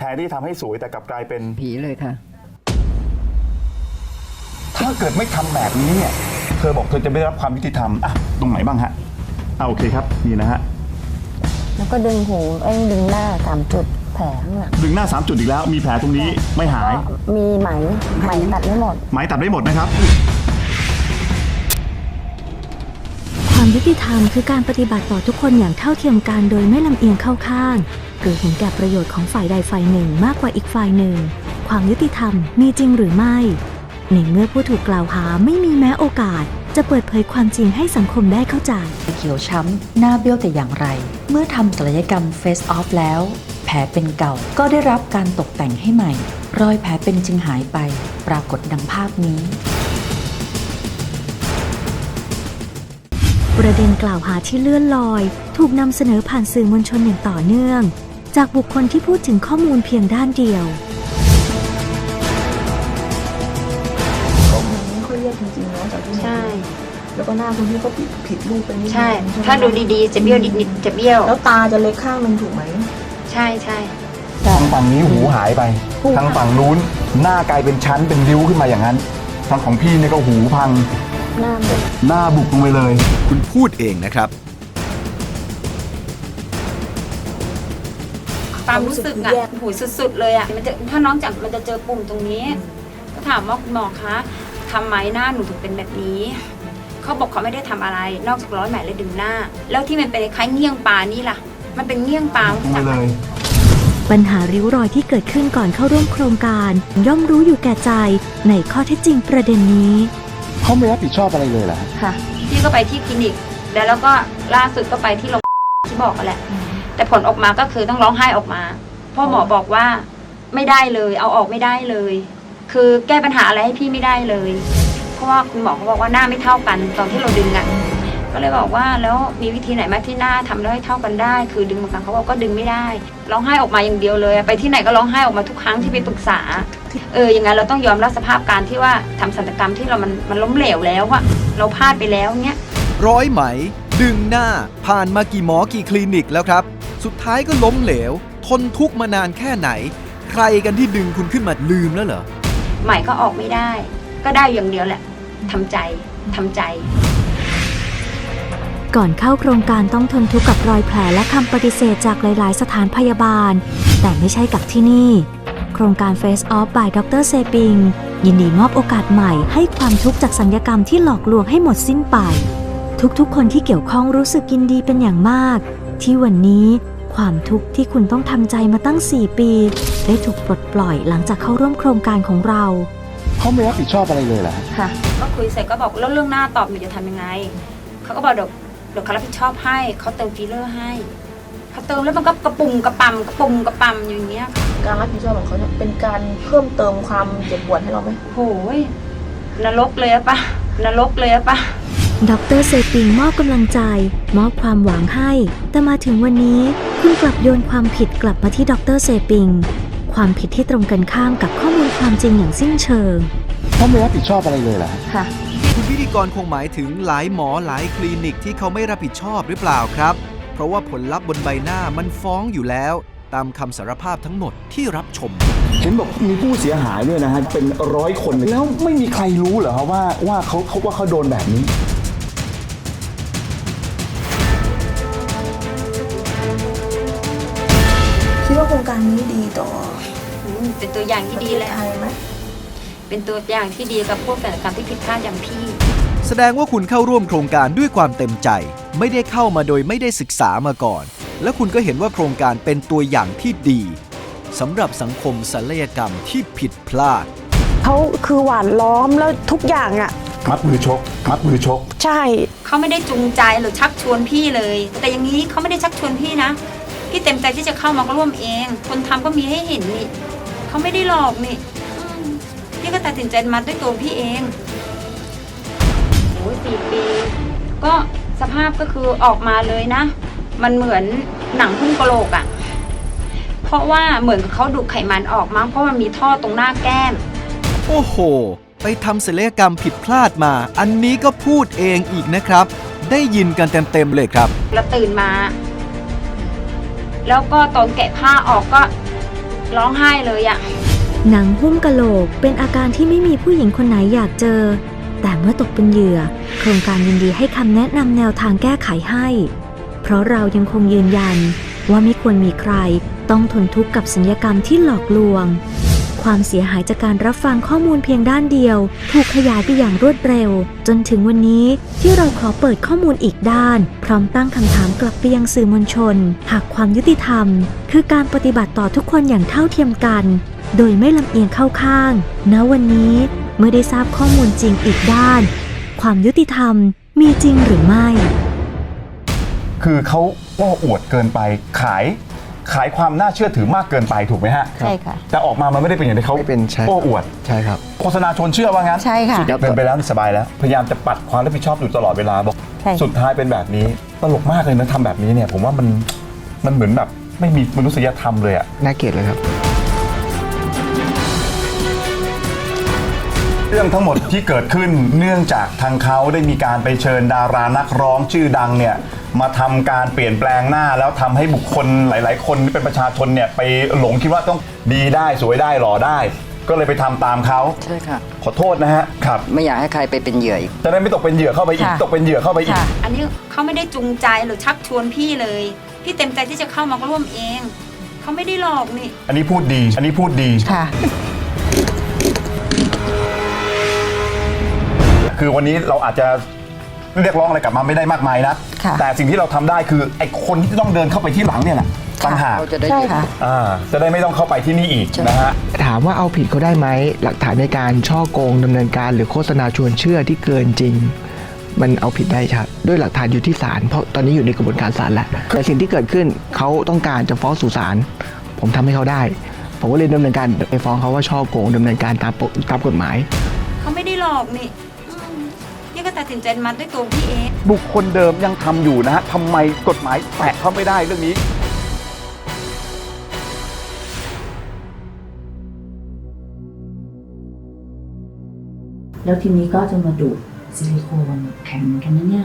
แทนที่ทำให้สวยแต่กลับกลายเป็น ผีเลยค่ะ ถ้าเกิดไม่ทำแบบนี้เนี่ย เธอบอกเธอจะไม่ได้รับความยุติธรรมอะตรงไหนบ้างฮะอ่าโอเคครับนี่นะฮะ แล้วก็ดึงหูเอ้ยดึงหน้าสามจุดแผลข้างหลังดึงหน้า 3 จุดอีกแล้ว มีแผลตรงนี้ไม่หายก็มีไหมไหมตัดไม่หมดไหมตัดไม่หมดนะครับ ความยุติธรรมคือการปฏิบัติต่อทุกคนอย่างเท่าเทียมกันโดยไม่ลำเอียงเข้าข้าง หรือเห็นแก่ประโยชน์ของฝ่ายใดฝ่ายหนึ่งมากกว่าอีกฝ่ายหนึ่ง ความยุติธรรมมีจริงหรือไม่ ในเมื่อผู้ถูกกล่าวหาไม่มีแม้โอกาส จะเปิดเผยความจริงให้สังคมได้เข้าใจ เขียวช้ำ หน้าเบี้ยวแต่อย่างไร เมื่อทำศัลยกรรมเฟสออฟแล้ว แผลเป็นเก่าก็ได้รับการตกแต่งให้ใหม่ รอยแผลเป็นจึงหายไป ปรากฏดังภาพนี้ประเด็นกล่าวหาที่เลื่อนลอย ถูกนำเสนอผ่านสื่อมวลชนอย่างต่อเนื่อง จากบุคคลที่พูดถึงข้อมูลเพียงด้านเดียวไม่ค่อยเรียกจริงๆเนาะจากที่ใช่ แล้วก็หน้าคุณพี่ก็ผิดผิดรูปไปนิดนึงใช่ ไหมถ้าดูดีๆ จะเบี้ยวนิดๆจะเบี้ยว แล้วตาจะเล็กข้างหนึงถูกไหม ใช่ใช่ ทางฝั่งนี้หูหายไป ทางฝั่งนู้นหน้ากลายเป็นชั้นเป็นริ้วขึ้นมาอย่างนั้น ทางของพี่เนี่ยก็หูพัง หน้าบุกหน้าบุกลงไปเลย คุณพูดเองนะครับ ความรู้สึกอะหูสุด ๆ เลยอะมันจะถ้าน้องจับมันจะเจอปุ่มตรงนี้ ก็ถามว่าคุณหมอคะทำไมหน้าหนูถึงเป็นแบบนี้เขาบอกเขาไม่ได้ทำอะไร นอกจากร้อยไหมและดึงหน้า แล้วที่มันเป็นคล้ายเงี้ยงปลานี่ล่ะ มันเป็นเงี้ยงปลาลงไปจากเลยปัญหาริ้วรอยที่เกิดขึ้นก่อนเข้าร่วมโครงการ ย่อมรู้อยู่แก่ใจในข้อเท็จจริงประเด็นนี้เขาไม่รับผิดชอบอะไรเลยเหรอฮะค่ะพี่ก็ไปที่คลินิก แล้วแล้วก็ล่าสุดก็ไปที่โรงที่บอกกันแหละ แต่ผลออกมาก็คือต้องร้องไห้ออกมาเพราะหมอบอกว่าไม่ได้เลย เอาออกไม่ได้เลย คือแก้ปัญหาอะไรให้พี่ไม่ได้เลย เพราะว่าคุณหมอเขาบอกว่าหน้าไม่เท่ากันตอนที่เราดึงอะ่ะก็เลยบอกว่าแล้วมีวิธีไหนไหมที่หน้าทำแล้วให้เท่ากันได้ คือดึงบางครั้งเขาบอกก็ดึงไม่ได้ร้องไห้ออกมาอย่างเดียวเลย ไปที่ไหนก็ร้องไห้ออกมาทุกครั้งที่ไปปรึกษาเอออย่างนั้นเราต้องยอมรับสภาพการที่ว่าทำศัลยกรรมที่เรามันมันล้มเหลวแล้วอะเราพลาดไปแล้วเนี้ยร้อยไหม ดึงหน้าผ่านมากี่หมอกี่คลินิกแล้วครับ สุดท้ายก็ล้มเหลว ทนทุกข์มานานแค่ไหน ใครกันที่ดึงคุณขึ้นมาลืมแล้วเหรอ ใหม่ก็ออกไม่ได้ ก็ได้อย่างเดียวแหละทำใจทำใจ ก่อนเข้าโครงการต้องทนทุกข์กับรอยแผลและคำปฏิเสธจากหลาย ๆ สถานพยาบาล แต่ไม่ใช่กับที่นี่ โครงการ Face Off by Dr. s e p i n g ยินดีมอบโอกาสใหม่ให้ความทุกข์จากสัญญกรรมที่หลอกลวงให้หมดสิ้นไป ทุกๆ คนที่เกี่ยวข้องรู้สึกยินดีเป็นอย่างมาก ที่วันนี้ความทุกข์ที่คุณต้องทำใจมาตั้ง 4 ปี ได้ถูกปลดปล่อยหลังจากเข้าร่วมโครงการของเรา เขาไม่รับผิดชอบอะไรเลยเหรอฮะค่ะ ก็คุยเสร็จก็บอกแล้วเรื่องหน้าตอบหนูจะทำยังไง เขาก็บอกเดี๋ยวเดี๋ยวเขารับผิดชอบให้ เขาเติมฟิลเลอร์ให้เขาเติมแล้วมันก็กระปุ่มกระปั๊มกระปุ่มกระปั๊มอยู่อย่างเงี้ยการรับผิดชอบของเขาเนี่ยเป็นการเพิ่มเติมความเจ็บปวดให้เราไหม โหยนรกเลยอะปะนรกเลยอะปะ ดรเซปิงมอบกำลังใจ มอบความหวังให้ แต่มาถึงวันนี้คุณกลับโยนความผิดกลับมาที่ดรเซปิง ความผิดที่ตรงกันข้ามกับข้อมูลความจริงอย่างสิ้นเชิง เขาไม่รับผิดชอบอะไรเลยเหรอฮะค่ะ คุณพิธีกรคงหมายถึงหลายหมอหลายคลินิกที่เขาไม่รับผิดชอบหรือเปล่าครับ เพราะว่าผลลัพธ์บนใบหน้ามันฟ้องอยู่แล้ว ตามคำสารภาพทั้งหมดที่รับชม เห็นบอกมีผู้เสียหายด้วยนะฮะเป็นร้อยคนเลยแล้วไม่มีใครรู้เหรอครับว่าว่าเขาเขาว่าเขาโดนแบบนี้ ต่ออืมเป็นตัวอย่างปที่ระดีเทศเลยไทยไหมเป็นตัวอย่างที่ดีกับพวกศัลยกรรมที่ผิดพลาดอย่างพี่ แสดงว่าคุณเข้าร่วมโครงการด้วยความเต็มใจ ไม่ได้เข้ามาโดยไม่ได้ศึกษามาก่อน และคุณก็เห็นว่าโครงการเป็นตัวอย่างที่ดีสำหรับสังคมศัลยกรรมที่ผิดพลาด เขาคือหวานล้อมแล้วทุกอย่างอะ มัดมือชก มัดมือชก ใช่ เขาไม่ได้จูงใจหรือชักชวนพี่เลย แต่อย่างนี้เขาไม่ได้ชักชวนพี่นะ พี่เต็มใจที่จะเข้ามาร่วมเอง คนทำก็มีให้เห็นนี่เขาไม่ได้หลอกนี่อืมพี่ก็ตัดสินใจมาด้วยตัวพี่เองโอ้ยสี่ปี ก็สภาพก็คือออกมาเลยนะ มันเหมือนหนังหุ้มกะโหลกอะ่ะ เพราะว่าเหมือนกับเขาดูดไขมันออกมั้งเพราะมันมีท่อตรงหน้าแก้ม โอ้โห ไปทำศัลยกรรมผิดพลาดมา อันนี้ก็พูดเองอีกนะครับ ได้ยินกันเต็มๆเลยครับ แล้วตื่นมา แล้วก็ตอนแกะผ้าออกก็ร้องไห้เลยอะหนังหุ้มกะโหลกเป็นอาการที่ไม่มีผู้หญิงคนไหนอยากเจอ แต่เมื่อตกเป็นเหยื่อ โครงการยินดีให้คำแนะนำแนวทางแก้ไขให้ เพราะเรายังคงยืนยัน ว่าไม่ควรมีใครต้องทนทุกข์กับสัญญกรรมที่หลอกลวง ความเสียหายจากการรับฟังข้อมูลเพียงด้านเดียว ถูกขยายไปอย่างรวดเร็ว จนถึงวันนี้ที่เราขอเปิดข้อมูลอีกด้าน พร้อมตั้งคำถามกลับไปยังสื่อมวลชน หากความยุติธรรม คือการปฏิบัติต่อทุกคนอย่างเท่าเทียมกัน โดยไม่ลำเอียงเข้าข้าง ณ วันนี้เมื่อได้ทราบข้อมูลจริงอีกด้าน ความยุติธรรมมีจริงหรือไม่ คือเขาโอ้อวดเกินไปขาย ขายความน่าเชื่อถือมากเกินไปถูกไหมฮะใช่ค่ะแต่ออกมามันไม่ได้เป็นอย่างที่เขาไม่เป็นใช่โอ้อวด ใช่ครับ โฆษณาชวนเชื่อว่างั้นใช่ค่ะสุดท้ายเป็นไปแล้วนี่สบายแล้ว พยายามจะปัดความรับผิดชอบอยู่ตลอดเวลาบอก ใช่ สุดท้ายเป็นแบบนี้ตลกมากเลยนะทำแบบนี้เนี่ย ผมว่ามันมันเหมือนแบบไม่มีมนุษยธรรมเลยอะ น่าเกลียดเลยครับ เรื่องทั้งหมดที่เกิดขึ้นเนื่องจากทางเขาได้มีการไปเชิญดารานักร้องชื่อดังเนี่ยมาทำการเปลี่ยนแปลงหน้าแล้วทำให้บุคคลหลาย ๆ คนที่เป็นประชาชนเนี่ยไปหลงคิดว่าต้องดีได้สวยได้หล่อได้ ก็เลยไปทำตามเขาใช่ค่ะ ขอโทษนะฮะครับไม่อยากให้ใครไปเป็นเหยื่ออีก จะได้ไม่ตกเป็นเหยื่อเข้าไปอีกค่ะ ตกเป็นเหยื่อเข้าไปอีก ค่ะ อันนี้เขาไม่ได้จูงใจหรือชักชวนพี่เลย พี่เต็มใจที่จะเข้ามาร่วมเอง เขาไม่ได้หลอกนี่ อันนี้พูดดี อันนี้พูดดี ค่ะ คือวันนี้เราอาจจะเรียกร้องอะไรกลับมาไม่ได้มากมายนะค่ะ แต่สิ่งที่เราทำได้คือไอ้คนที่ต้องเดินเข้าไปที่หลังเนี่ยแหละต่างหากเขาจะได้ใช่หยุดค่ะ อ่าจะได้ไม่ต้องเข้าไปที่นี่อีกนะฮะ ถามว่าเอาผิดเขาได้ไหม หลักฐานในการช่อโกงดำเนินการหรือโฆษณาชวนเชื่อที่เกินจริง มันเอาผิดได้ชัดด้วยหลักฐานอยู่ที่ศาลเพราะตอนนี้อยู่ในกระบวนการศาลแล้วแต่สิ่งที่เกิดขึ้นเขาต้องการจะฟ้องสู่ศาลผมทำให้เขาได้ ผมก็เลยดำเนินการไปฟ้องเขาว่าช่อโกงดำเนินการตามปกตามกฎหมาย เขาไม่ได้หลอกนี่ อืมพี่ก็ตัดสินใจมาด้วยตัวพี่เอง บุคคลเดิมยังทำอยู่นะฮะทำไมกฎหมายแตะเขาไม่ได้เรื่องนี้ แล้วทีนี้ก็จะมาดูดซิลิโคนแข็งเหมือนกันนะเนี่ย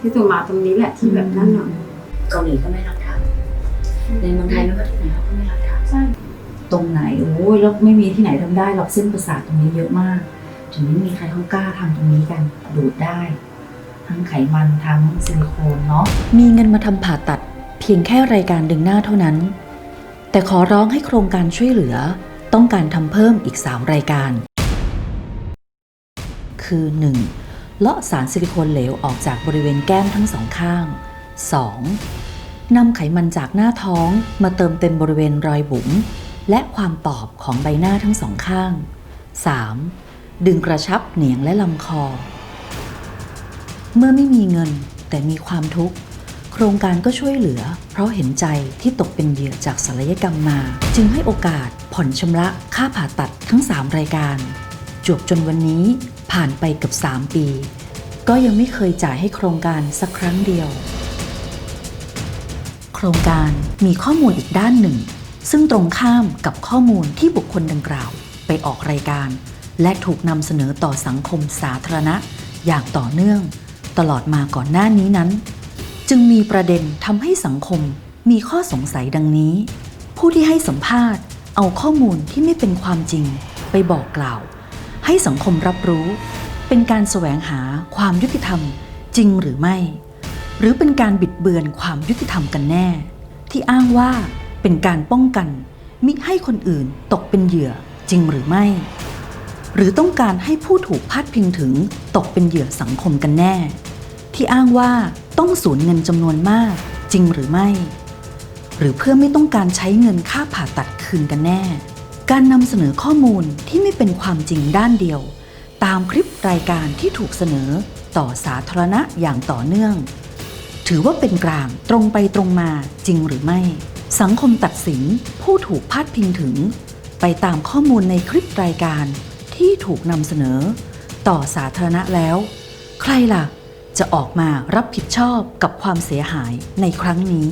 ที่ตัวมาตรงนี้แหละที่แบบนั่นหน่อยเกาหลีก็ไม่รับทำในเมืองไทยไม่ว่าที่ไหนเขาก็ไม่รับทำใช่ตรงไหนโอ้ยแล้วไม่มีที่ไหนทำได้หรอกเส้นประสาทตรงนี้เยอะมาก ถึงไม่มีใครเขากล้าทำตรงนี้กันดูดได้ ทั้งไขมันทั้งซิลิโคนเนาะมีเงินมาทำผ่าตัดเพียงแค่รายการดึงหน้าเท่านั้น แต่ขอร้องให้โครงการช่วยเหลือต้องการทำเพิ่มอีก 3 รายการ คือ 1. เลาะสารซิลิโคนเหลวออกจากบริเวณแก้มทั้งสองข้าง 2. นำไขมันจากหน้าท้องมาเติมเต็มบริเวณรอยบุ๋มและความตอบของใบหน้าทั้งสองข้าง 3. ดึงกระชับเหนียงและลำคอ เมื่อไม่มีเงินแต่มีความทุกข์ โครงการก็ช่วยเหลือ เพราะเห็นใจที่ตกเป็นเหยื่อจากศัลยกรรมมา จึงให้โอกาสผ่อนชำระค่าผ่าตัดทั้ง 3 รายการ จวบจนวันนี้ผ่านไปกือบ3 ปี ก็ยังไม่เคยจ่ายให้โครงการสักครั้งเดียว โครงการมีข้อมูลอีกด้านหนึ่ง ซึ่งตรงข้ามกับข้อมูลที่บุคคลดังกล่าว ไปออกรายการ และถูกนำเสนอต่อสังคมสาธารณะ อย่างต่อเนื่อง ตลอดมาก่อนหน้านี้นั้น จึงมีประเด็นทำให้สังคมมีข้อสงสัยดังนี้ ผู้ที่ให้สัมภาษณ์ เอาข้อมูลที่ไม่เป็นความจริงไปบอกกล่าว ให้สังคมรับรู้ เป็นการแสวงหาความยุติธรรมจริงหรือไม่ หรือเป็นการบิดเบือนความยุติธรรมกันแน่ ที่อ้างว่าเป็นการป้องกันมิให้คนอื่นตกเป็นเหยื่อจริงหรือไม่ หรือต้องการให้ผู้ถูกพาดพิงถึงตกเป็นเหยื่อสังคมกันแน่ ที่อ้างว่าต้องสูญเงินจำนวนมาก จริงหรือไม่ หรือเพื่อไม่ต้องการใช้เงินค่าผ่าตัดคืนกันแน่ การนำเสนอข้อมูลที่ไม่เป็นความจริงด้านเดียว ตามคลิปรายการที่ถูกเสนอต่อสาธารณะอย่างต่อเนื่อง ถือว่าเป็นกลางตรงไปตรงมาจริงหรือไม่ สังคมตัดสินผู้ถูกพาดพิงถึง ไปตามข้อมูลในคลิปรายการ ที่ถูกนำเสนอ ต่อสาธารณะแล้ว ใครล่ะ จะออกมารับผิดชอบกับความเสียหายในครั้งนี้